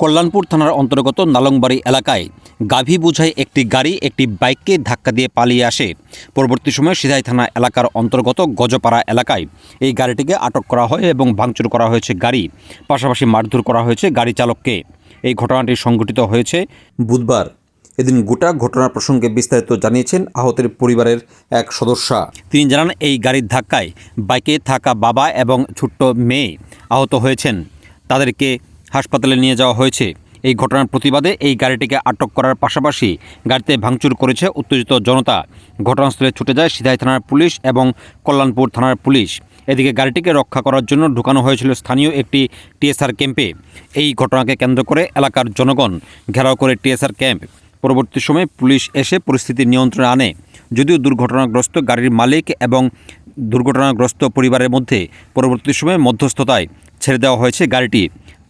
কল্যাণপুর থানার অন্তর্গত নালংবাড়ি এলাকায় গাভী বোঝাই একটি গাড়ি একটি বাইককে ধাক্কা দিয়ে পালিয়ে আসে। পরবর্তী সময়ে সিধাই থানা এলাকার অন্তর্গত গজপাড়া এলাকায় এই গাড়িটিকে আটক করা হয় এবং ভাঙচুর করা হয়েছে গাড়ি। পাশাপাশি মারধর করা হয়েছে গাড়ি চালককে। এই ঘটনাটি সংঘটিত হয়েছে বুধবার। এদিন গোটা ঘটনার প্রসঙ্গে বিস্তারিত জানিয়েছেন আহতের পরিবারের এক সদস্যা। তিনি জানান, এই গাড়ির ধাক্কায় বাইকে থাকা বাবা এবং ছোট্ট মেয়ে আহত হয়েছেন। তাদেরকে হাসপাতালে নিয়ে যাওয়া হয়েছে। এই ঘটনার প্রতিবাদে এই গাড়িটিকে আটক করার পাশাপাশি গাড়িতে ভাঙচুর করেছে উত্তেজিত জনতা। ঘটনাস্থলে ছুটে যায় সিধাই থানার পুলিশ এবং কল্যাণপুর থানার পুলিশ। এদিকে গাড়িটিকে রক্ষা করার জন্য ঢুকানো হয়েছিল স্থানীয় একটি টিএসআর ক্যাম্পে। এই ঘটনাকে কেন্দ্র করে এলাকার জনগণ ঘেরাও করে টিএসআর ক্যাম্প। পরবর্তী সময়ে পুলিশ এসে পরিস্থিতি নিয়ন্ত্রণে আনে। যদিও দুর্ঘটনাগ্রস্ত গাড়ির মালিক এবং দুর্ঘটনাগ্রস্ত পরিবারের মধ্যে পরবর্তী সময়ে মধ্যস্থতায় ছেড়ে দেওয়া হয়েছে গাড়িটি।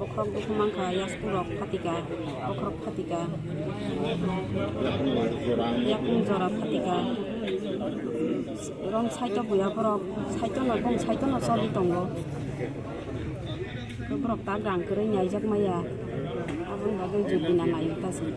bokrok duku mangka yas purok patika bokrok patika yakung jora patika rong saito buya borok saito no bong saito no soli tongo borok ta grang kere nyai jak maya abung bagai jubina nayu tasin